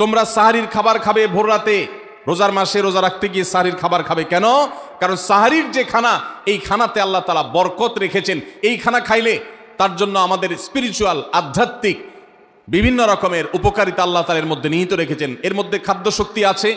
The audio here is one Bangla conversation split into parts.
তোমরা সাহারির খাবার খাবে ভোর রাতে। রোজার মাসে রোজা রাখতে গিয়ে সাহারির খাবার খাবে কেন? কারণ সাহারির যে খানা, এই খানাতে আল্লাহ তালা বরকত রেখেছেন। এই খানা খাইলে তার জন্য আমাদের স্পিরিচুয়াল আধ্যাত্মিক, বিভিন্ন রকমের উপকারিতা আল্লাহ তালের মধ্যে নিহিত রেখেছেন। এর মধ্যে খাদ্য শক্তি আছে,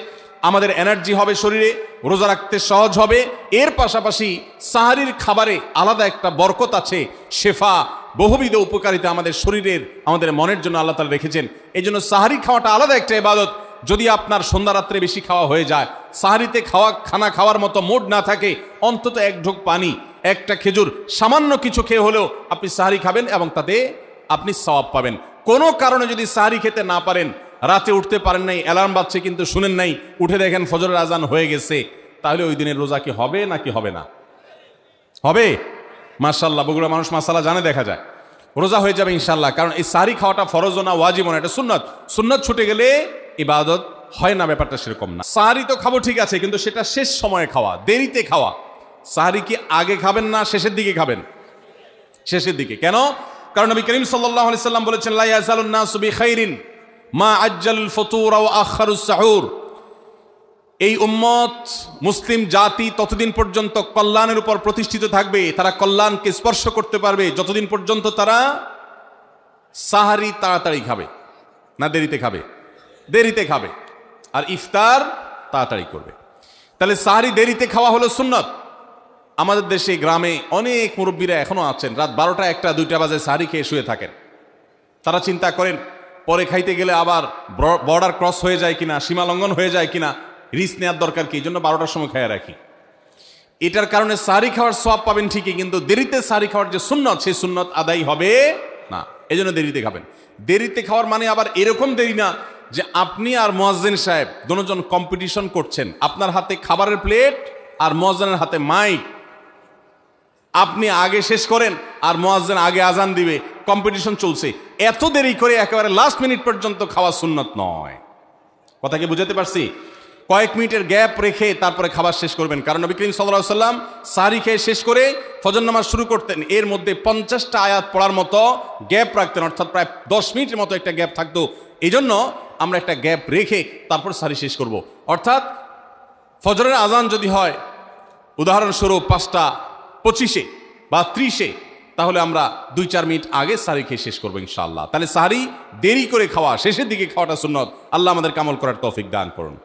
আমাদের এনার্জি হবে শরীরে, রোজা রাখতে সহজ হবে। এর পাশাপাশি সাহারির খাবারে আলাদা একটা বরকত আছে, শেফা বহুবিধ উপকারিতা আমাদের শরীরের, আমাদের মনের জন্য আল্লাহ তালা রেখেছেন। এই জন্য সাহারি খাওয়াটা আলাদা একটা ইবাদত। যদি আপনার সন্ধ্যা রাত্রে বেশি খাওয়া হয়ে যায়, সাহারিতে খাওয়া, খানা খাওয়ার মতো মোড না থাকে, অন্তত এক ঢোক পানি, একটা খেজুর, সামান্য কিছু খেয়ে হলেও আপনি সাহারি খাবেন এবং তাতে আপনি সওয়াব পাবেন। কোনো কারণে যদি সাহারি খেতে না পারেন, রাতে উঠতে পারেন নাই, অ্যালার্ম বাজছে কিন্তু শুনেন নাই, উঠে দেখেন ফজরের আজান হয়ে গেছে, তাহলে ওই দিনের রোজা কি হবে নাকি হবে না? হবে? মার্শাল্লাহ বগুড়া মানুষ মাসালা জানে, দেখা যায়। রোজা হয়ে যাবে ইনশাল্লাহ কারণ এই সারি খাওয়াটা ফরজ না, ওয়াজিব না, এটা সুন্নত। সুন্নত ছুটে গেলে ইবাদত হয় না, ব্যাপারটা সেরকম না। সাহারি তো খাব ঠিক আছে, কিন্তু সেটা শেষ সময়ে খাওয়া, দেরিতে খাওয়া। সাহারি কি আগে খাবেন না শেষের দিকে খাবেন? শেষের দিকে। কেন? কারণ নবী করিম আলাইহি সাল্লাম বলেছেন, লা ইয়াজালুন নাসু বিখাইরিন মা আজ্জালুল ফুতুর আখারুস সাহুর। এই উম্মত মুসলিম জাতি ততদিন পর্যন্ত কল্যাণের উপর প্রতিষ্ঠিত থাকবে, তারা কল্যাণকে স্পর্শ করতে পারবে। যতদিন পর্যন্ত তারা সাহারি তাড়াতাড়ি খাবে, না দেরিতে খাবে দেরিতে খাবে, আর ইফতার তাড়াতাড়ি করবে। তাহলে সাহারি দেরিতে খাওয়া হলো সুন্নত। আমাদের দেশে, গ্রামে অনেক মুরব্বীরা এখনও আছেন, রাত বারোটা একটা, দুইটা বাজে সাহারি খেয়ে শুয়ে থাকেন। তারা চিন্তা করেন, পরে খাইতে গেলে আবার বর্ডার ক্রস হয়ে যায় কিনা, সীমা লঙ্ঘন হয়ে যায় কিনা রিস্ক নেওয়ার দরকার কি? এই জন্য বারোটার সময় খেয়ে রাখি। এটার কারণে সারি খাওয়ার সব পাবেন ঠিকই, কিন্তু দেরিতে সারি খাওয়ার যে সুন্নত, সেই সুন্নত আদায় হবে না। এই জন্য দেরিতে খাবেন। দেরিতে খাওয়ার মানে আবার এরকম দেরি না যে আপনি আর মোয়াজ্জেন সাহেব দুজন কম্পিটিশন করছেন। আপনার হাতে খাবারের প্লেট আর মোয়াজ্জেনের হাতে মাইক আপনি আগে শেষ করেন আর মোয়াজ্জেন আগে আজান দিবে। কম্পিটিশন চলছে। এত দেরি করে একেবারে লাস্ট মিনিট পর্যন্ত খাওয়া সুন্নত নয়। কথা কি বুঝাতে পারছি? কয়েক মিনিটের গ্যাপ রেখে তারপরে খাবার শেষ করবেন। কারণ নবী করিম সাল্লাহ সাল্লাম সারি খেয়ে শেষ করে ফজর নামাজ শুরু করতেন। এর মধ্যে পঞ্চাশটা আয়াত পড়ার মতো গ্যাপ রাখতেন, অর্থাৎ প্রায় দশ মিনিটের মতো একটা গ্যাপ থাকতো। এই জন্য আমরা একটা গ্যাপ রেখে তারপর সারি শেষ করব। অর্থাৎ ফজরের আজান যদি হয়, উদাহরণস্বরূপ পাঁচটা পঁচিশে বা ত্রিশে, তাহলে আমরা দুই চার মিনিট আগে সারি খেয়ে শেষ করব ইনশাআল্লাহ। তাহলে সারি দেরি করে খাওয়া, শেষের দিকে খাওয়াটা সুন্নত। আল্লাহ আমাদের কামল করার তৌফিক দান করুন।